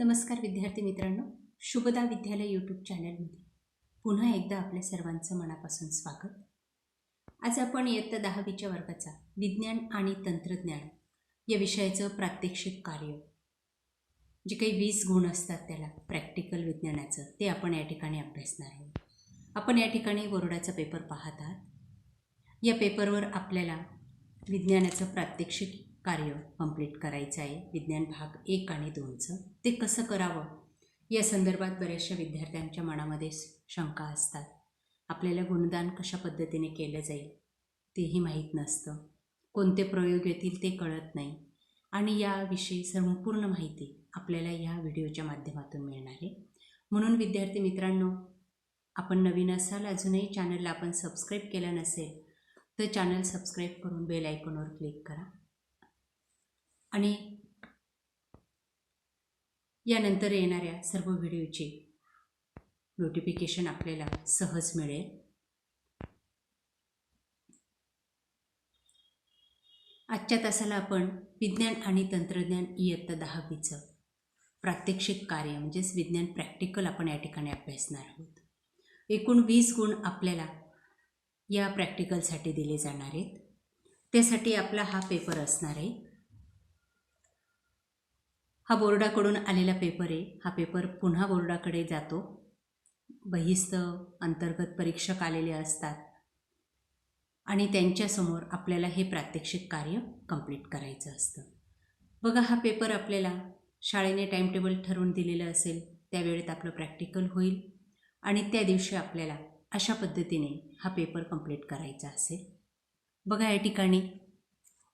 नमस्कार विद्यार्थी मित्रांनो शुभदा विद्यालय यूट्यूब चॅनलमध्ये पुन्हा एकदा आपल्या सर्वांचं मनापासून स्वागत. आज आपण इयत्ता दहावीच्या वर्गाचा विज्ञान आणि तंत्रज्ञान या विषयाचं प्रात्यक्षिक कार्य जे काही वीस गुण असतात त्याला प्रॅक्टिकल विज्ञानाचं ते आपण या ठिकाणी अभ्यासणार आहोत आपण या ठिकाणी बोर्डाचा पेपर पाहत आहात. या पेपरवर आपल्याला विज्ञानाचं प्रात्यक्षिक कार्य कंप्लीट करायचं आहे. विज्ञान भाग एक आणि दोनचं. ते कसं करावं? या संदर्भात बऱ्याचशा विद्यार्थ्यांच्या मनामध्ये शंका असतात. आपल्याला गुणदान कशा पद्धतीने केलं जाईल तेही माहीत नसतं. कोणते प्रयोग येतील ते कळत नाही. आणि याविषयी संपूर्ण माहिती आपल्याला या व्हिडिओच्या माध्यमातून मिळणार आहे. म्हणून विद्यार्थी मित्रांनो आपण नवीन असाल अजूनही चॅनलला आपण सबस्क्राईब केलं नसेल तर चॅनल सबस्क्राईब करून बेल आयकॉनवर क्लिक करा. आणि यानंतर येणाऱ्या सर्व व्हिडिओची नोटिफिकेशन आपल्याला सहज मिळेल. आजच्या तासाला आपण विज्ञान आणि तंत्रज्ञान इयत्ता दहावीचं प्रात्यक्षिक कार्य म्हणजेच विज्ञान प्रॅक्टिकल आपण या ठिकाणी अभ्यासणार आहोत. एकूण वीस गुण आपल्याला या प्रॅक्टिकलसाठी दिले जाणार आहेत. त्यासाठी आपला हा पेपर असणार आहे. हा बोर्डाकडून आलेला पेपर आहे. हा पेपर पुन्हा बोर्डाकडे जातो. बहिस्त अंतर्गत परीक्षक आलेले असतात. आणि त्यांच्यासमोर आपल्याला हे प्रात्यक्षिक कार्य कंप्लीट करायचं असतं. बघा हा पेपर आपल्याला शाळेने टाईमटेबल ठरवून दिलेलं असेल त्यावेळेत आपलं प्रॅक्टिकल होईल आणि त्या दिवशी आपल्याला अशा पद्धतीने हा पेपर कंप्लीट करायचा असेल. बघा या ठिकाणी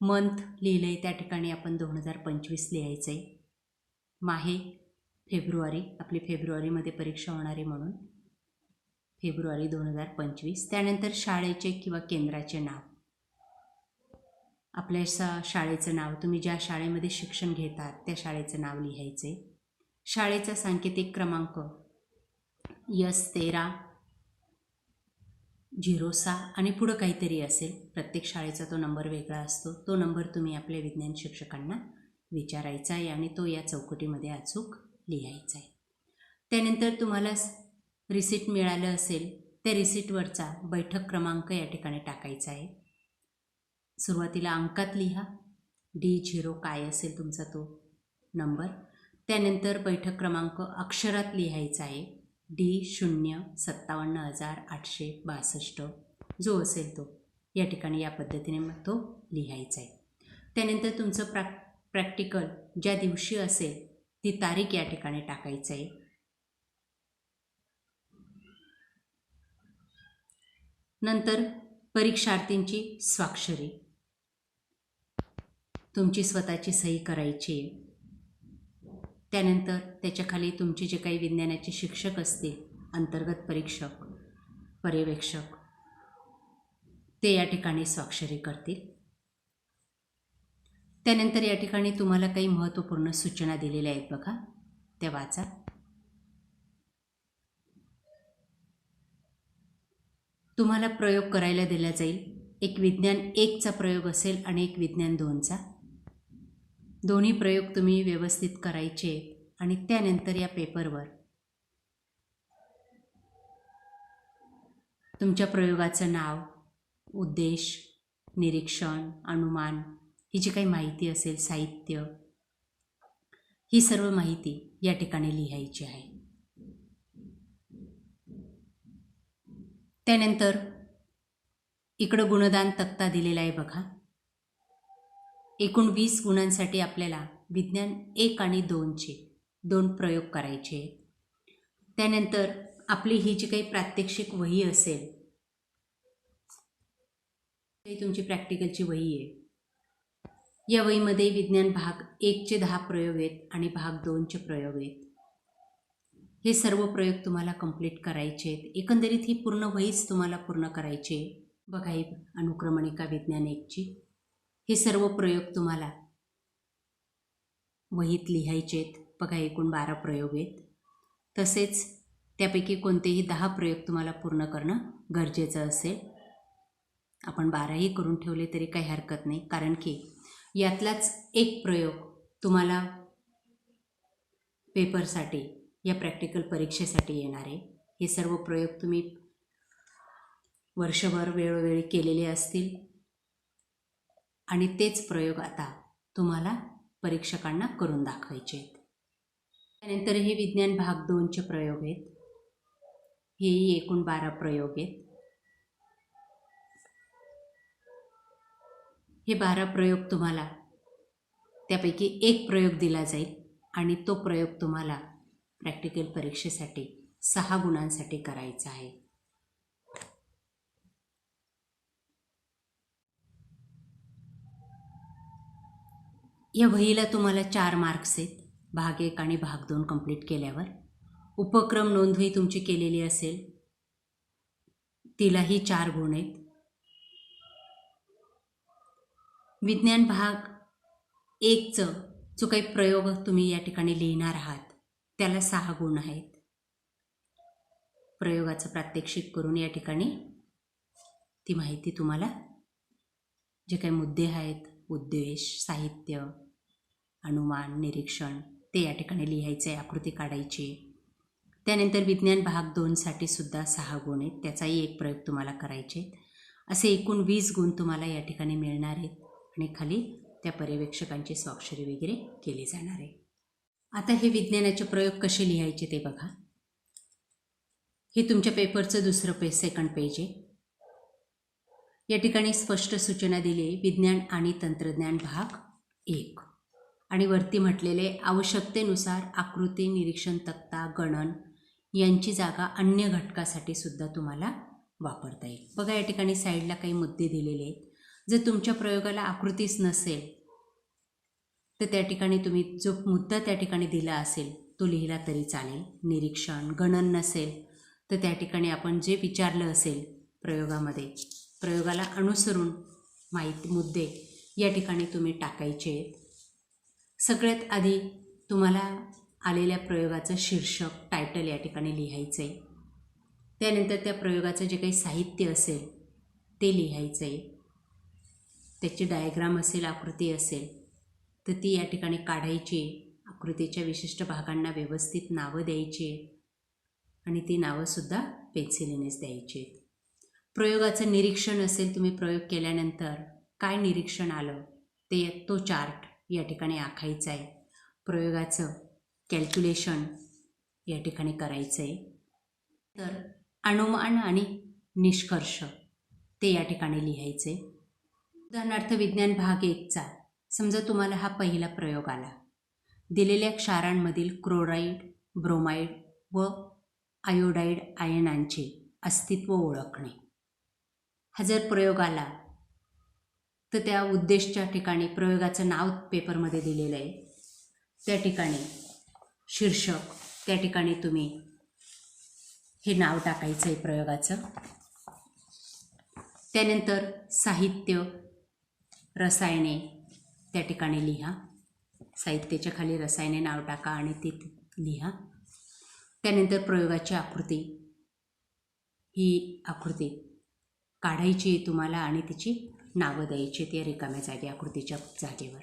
मंथ लिहिलं आहे त्या ठिकाणी आपण दोन हजार पंचवीस लिहायचं आहे माहे फेब्रुवारी आपली फेब्रुवारीमध्ये परीक्षा होणार आहे म्हणून. फेब्रुवारी दोन हजार पंचवीस. त्यानंतर शाळेचे किंवा केंद्राचे नाव. आपल्या सा शाळेचं नाव तुम्ही ज्या शाळेमध्ये शिक्षण घेतात त्या शाळेचं नाव लिहायचे. शाळेचा सांकेतिक क्रमांक यस तेरा झिरो सहा आणि पुढं काहीतरी असेल. प्रत्येक शाळेचा तो नंबर वेगळा असतो. तो नंबर तुम्ही आपल्या विज्ञान शिक्षकांना विचारायचा आहे आणि तो या चौकटीमध्ये अचूक लिहायचा आहे. त्यानंतर तुम्हाला रिसिट मिळालं असेल त्या रिसिटवरचा बैठक क्रमांक या ठिकाणी टाकायचा आहे. सुरुवातीला अंकात लिहा. डी झिरो काय असेल तुमचा तो नंबर त्यानंतर बैठक क्रमांक अक्षरात लिहायचा आहे. डी शून्य सत्तावन्न हजार आठशे बासष्ट. जो असेल तो या ठिकाणी या पद्धतीने मग तो लिहायचा आहे. त्यानंतर तुमचं प्रा प्रॅक्टिकल ज्या दिवशी असेल ती तारीख या ठिकाणी टाकायचं आहे. नंतर परीक्षार्थींची स्वाक्षरी. तुमची स्वतःची सही करायची आहे. त्यानंतर त्याच्याखाली तुमचे जे काही विज्ञानाचे शिक्षक असतील अंतर्गत परीक्षक पर्यवेक्षक ते या ठिकाणी स्वाक्षरी करतील. त्यानंतर या ठिकाणी तुम्हाला काही महत्त्वपूर्ण सूचना दिलेल्या आहेत बघा. त्या वाचा. तुम्हाला प्रयोग करायला दिला जाईल. एक विज्ञान एकचा प्रयोग असेल आणि एक विज्ञान दोनचा. दोन्ही प्रयोग तुम्ही व्यवस्थित करायचे आणि त्यानंतर या पेपरवर तुमच्या प्रयोगाचं नाव उद्देश निरीक्षण अनुमान ही जी काही माहिती असेल साहित्य ही सर्व माहिती या ठिकाणी लिहायची आहे. त्यानंतर इकडं गुणदान तक्ता दिलेला आहे बघा. एकूण वीस गुणांसाठी आपल्याला विज्ञान एक आणि दोनचे दोन प्रयोग करायचे आहेत. त्यानंतर आपली ही जी काही प्रात्यक्षिक वही असेल तुमची प्रॅक्टिकलची वही आहे. या वहीमध्ये विज्ञान भाग एकचे दहा प्रयोग आहेत आणि भाग दोनचे प्रयोग आहेत. हे सर्व प्रयोग तुम्हाला कंप्लीट करायचे आहेत. एकंदरीत ही पूर्ण वहीच तुम्हाला पूर्ण करायची आहे. बघा ही अनुक्रमणिका विज्ञान एकची हे सर्व प्रयोग तुम्हाला वहीत लिहायचे आहेत. बघा एकूण बारा प्रयोग आहेत. तसेच त्यापैकी कोणतेही दहा प्रयोग तुम्हाला पूर्ण करणं गरजेचं असेल. आपण बाराही करून ठेवले तरी काही हरकत नाही. कारण की यातलाच एक प्रयोग तुम्हाला पेपरसाठी या प्रॅक्टिकल परीक्षेसाठी येणार आहे. हे सर्व प्रयोग तुम्ही वर्षभर वेळोवेळी केलेले असतील. आणि तेच प्रयोग आता तुम्हाला परीक्षकांना करून दाखवायचे आहेत. त्यानंतर हे विज्ञान भाग दोनचे प्रयोग आहेत. हेही एकूण बारा प्रयोग आहेत. हे बारा प्रयोग तुम्हाला त्यापैकी एक प्रयोग दिला जाईल आणि तो प्रयोग तुम्हाला प्रॅक्टिकल परीक्षेसाठी सहा गुणांसाठी करायचा आहे. या वहीला तुम्हाला चार मार्क्स आहेत भाग एक आणि भाग दोन कंप्लीट केल्यावर. उपक्रम नोंदवही तुमची केलेली असेल तिलाही चार गुण आहेत. विज्ञान भाग एकचं जो काही प्रयोग तुम्ही या ठिकाणी लिहिणार आहात त्याला सहा गुण आहेत. प्रयोगाचं प्रात्यक्षिक करून या ठिकाणी ती माहिती तुम्हाला जे काही मुद्दे आहेत उद्देश साहित्य अनुमान निरीक्षण ते या ठिकाणी लिहायचे आहे आकृती काढायची. त्यानंतर विज्ञान भाग दोनसाठी सुद्धा सहा गुण आहेत त्याचाही एक प्रयोग तुम्हाला करायचे आहेत. असे एकूण वीस गुण तुम्हाला या ठिकाणी मिळणार आहेत. आणि खाली त्या पर्यवेक्षकांची स्वाक्षरी वगैरे केली जाणार आहे. आता हे विज्ञानाचे प्रयोग कसे लिहायचे ते बघा. हे तुमच्या पेपरचं दुसरं पे सेकंड पेज आहे. या ठिकाणी स्पष्ट सूचना दिली आहे विज्ञान आणि तंत्रज्ञान भाग एक. आणि वरती म्हटलेले आवश्यकतेनुसार आकृती निरीक्षण तक्ता गणन यांची जागा अन्य घटकासाठी सुद्धा तुम्हाला वापरता येईल. बघा या ठिकाणी साईडला काही मुद्दे दिलेले आहेत. जर तुमच्या प्रयोगाला आकृतीच नसेल तर त्या ठिकाणी तुम्ही जो मुद्दा त्या ठिकाणी दिला असेल तो लिहिला तरी चालेल. निरीक्षण गणन नसेल तर त्या ठिकाणी आपण जे विचारलं असेल प्रयोगामध्ये प्रयोगाला अनुसरून माहिती मुद्दे या ठिकाणी तुम्ही टाकायचे. आहेत सगळ्यात आधी तुम्हाला आलेल्या प्रयोगाचं शीर्षक टायटल या ठिकाणी लिहायचं आहे त्यानंतर त्या प्रयोगाचं जे काही साहित्य असेल ते लिहायचं आहे त्याची डायग्राम असेल आकृती असेल तर ती या ठिकाणी काढायची. आकृतीच्या विशिष्ट भागांना व्यवस्थित नावं द्यायची. आणि ती नावंसुद्धा पेन्सिलीनेच द्यायची. आहेत प्रयोगाचं निरीक्षण असेल तुम्ही प्रयोग केल्यानंतर काय निरीक्षण आलं ते तो चार्ट या ठिकाणी आखायचा आहे. प्रयोगाचं कॅल्क्युलेशन या ठिकाणी करायचं आहे. तर अनुमान आणि निष्कर्ष ते या ठिकाणी लिहायचे. उदाहरणार्थ विज्ञान भाग एकचा. समजा तुम्हाला हा पहिला प्रयोग आला. दिलेल्या क्षारांमधील क्लोराईड ब्रोमाइड व आयोडाईड आयनांचे अस्तित्व ओळखणे. हा जर प्रयोग आला तर त्या उद्देशच्या ठिकाणी प्रयोगाचं नाव पेपरमध्ये दिलेलं आहे. त्या ठिकाणी शीर्षक त्या ठिकाणी तुम्ही हे नाव टाकायचं आहे प्रयोगाचं. त्यानंतर साहित्य रसायने त्या ठिकाणी लिहा. साहित्याच्या खाली रसायने नाव टाका आणि ती लिहा. त्यानंतर प्रयोगाची आकृती. ही आकृती काढायची तुम्हाला आणि तिची नावं द्यायची त्या रिकाम्या जागे आकृतीच्या जागेवर.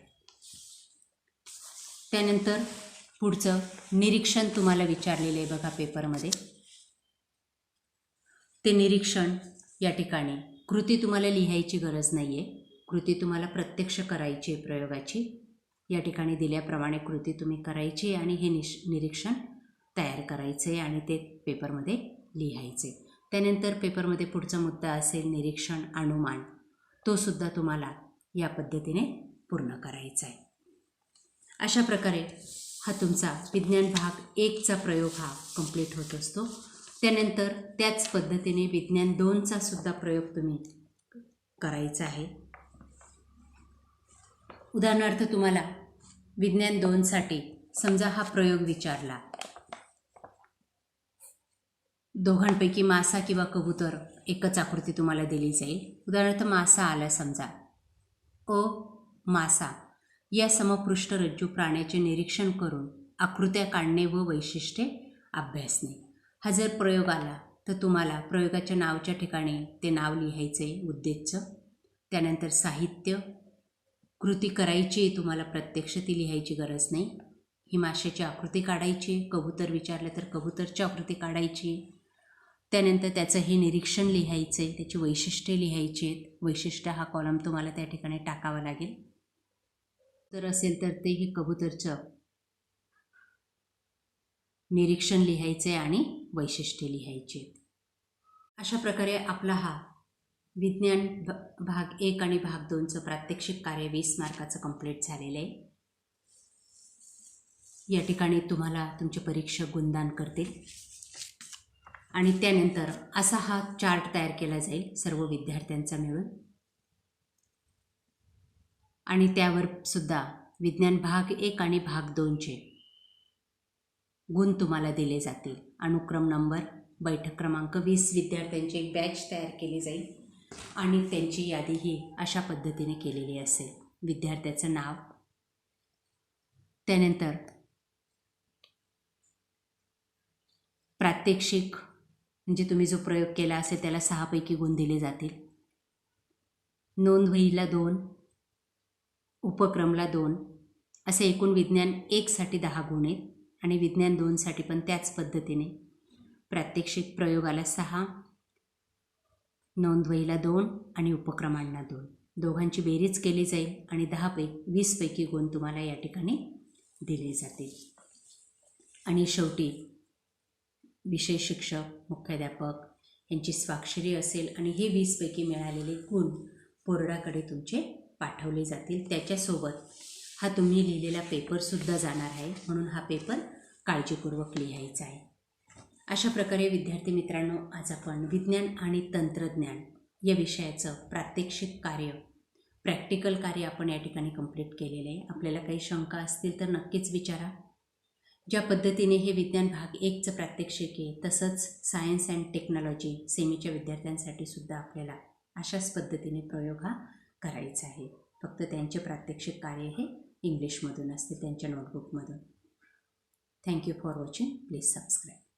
त्यानंतर पुढचं निरीक्षण तुम्हाला विचारलेलं आहे बघा पेपरमध्ये. ते निरीक्षण या ठिकाणी. कृती तुम्हाला लिहायची गरज नाही आहे कृती तुम्हाला प्रत्यक्ष करायची आहे प्रयोगाची. या ठिकाणी दिल्याप्रमाणे कृती तुम्ही करायची आणि हे निश निरीक्षण तयार करायचे आणि ते पेपरमध्ये लिहायचे त्यानंतर पेपरमध्ये पुढचा मुद्दा असेल निरीक्षण अनुमान. तो सुद्धा तुम्हाला या पद्धतीने पूर्ण करायचा आहे अशा प्रकारे हा तुमचा विज्ञान भाग एकचा प्रयोग हा कंप्लीट होत असतो. त्यानंतर त्याच पद्धतीने विज्ञान दोनचा सुद्धा प्रयोग तुम्ही करायचा आहे. उदाहरणार्थ तुम्हाला विज्ञान दोनसाठी समजा हा प्रयोग विचारला. दोघांपैकी मासा किंवा कबूतर एकच आकृती तुम्हाला दिली जाईल. उदाहरणार्थ मासा आला समजा. अ मासा या समपृष्ठ रज्जू प्राण्याचे निरीक्षण करून आकृत्या काढणे व वैशिष्ट्ये अभ्यासणे. हा जर प्रयोग आला तर तुम्हाला प्रयोगाच्या नावाच्या ठिकाणी ते नाव लिहायचं आहे त्यानंतर साहित्य कृती करायची आहे तुम्हाला प्रत्यक्ष ती लिहायची गरज नाही. ही माशाची आकृती काढायची आहे कबूतर विचारलं तर कबूतरची आकृती काढायची. त्यानंतर त्याचं हे निरीक्षण लिहायचं आहे त्याची वैशिष्ट्ये लिहायची. आहेत वैशिष्ट्य हा कॉलम तुम्हाला त्या ठिकाणी टाकावा लागेल. तर असेल तर ते हे कबूतरचं निरीक्षण लिहायचे आणि वैशिष्ट्ये लिहायची. आहेत अशा प्रकारे आपला हा विज्ञान भ भाग एक आणि भाग दोनचं प्रात्यक्षिक कार्य वीस मार्काचं कंप्लीट झालेलं आहे. या ठिकाणी तुम्हाला तुमचे परीक्षक गुणदान करतील. आणि त्यानंतर असा हा चार्ट तयार केला जाईल सर्व विद्यार्थ्यांचा मिळून. आणि त्यावर सुद्धा विज्ञान भाग एक आणि भाग दोनचे गुण तुम्हाला दिले जातील. अनुक्रम नंबर बैठक क्रमांक वीस विद्यार्थ्यांची एक बॅच तयार केली जाईल. आणि त्यांची यादी ही अशा पद्धतीने केलेली असेल विद्यार्थ्याचं नाव. त्यानंतर प्रात्यक्षिक म्हणजे तुम्ही जो प्रयोग केला असेल त्याला सहापैकी गुण दिले जातील. नोंदवहीला दोन उपक्रमला दोन. असे एकूण विज्ञान एकसाठी दहा गुण आहेत आणि विज्ञान दोनसाठी पण त्याच पद्धतीने प्रात्यक्षिक प्रयोगाला सहा नोंदवहीला दोन आणि उपक्रमांना दोन. दोघांची बेरीज केली जाईल आणि दहापैकी वीसपैकी गुण तुम्हाला या ठिकाणी दिले जातील. आणि शेवटी विषय शिक्षक मुख्याध्यापक यांची स्वाक्षरी असेल आणि हे वीसपैकी मिळालेले गुण बोर्डाकडे तुमचे पाठवले जातील. त्याच्यासोबत हा तुम्ही लिहिलेला पेपरसुद्धा जाणार आहे म्हणून हा पेपर काळजीपूर्वक लिहायचा आहे. अशा प्रकारे विद्यार्थी मित्रांनो आज आपण विज्ञान आणि तंत्रज्ञान या विषयाचं प्रात्यक्षिक कार्य प्रॅक्टिकल कार्य आपण या ठिकाणी कंप्लीट केलेलं आहे. आपल्याला काही शंका असतील तर नक्कीच विचारा. ज्या पद्धतीने हे विज्ञान भाग एकचं प्रात्यक्षिक आहे तसंच सायन्स अँड टेक्नॉलॉजी सेमीच्या विद्यार्थ्यांसाठी सुद्धा आपल्याला अशाच पद्धतीने प्रयोग हा करायचा आहे. फक्त त्यांचे प्रात्यक्षिक कार्य हे इंग्लिशमधून असते त्यांच्या नोटबुकमधून thank you for watching please subscribe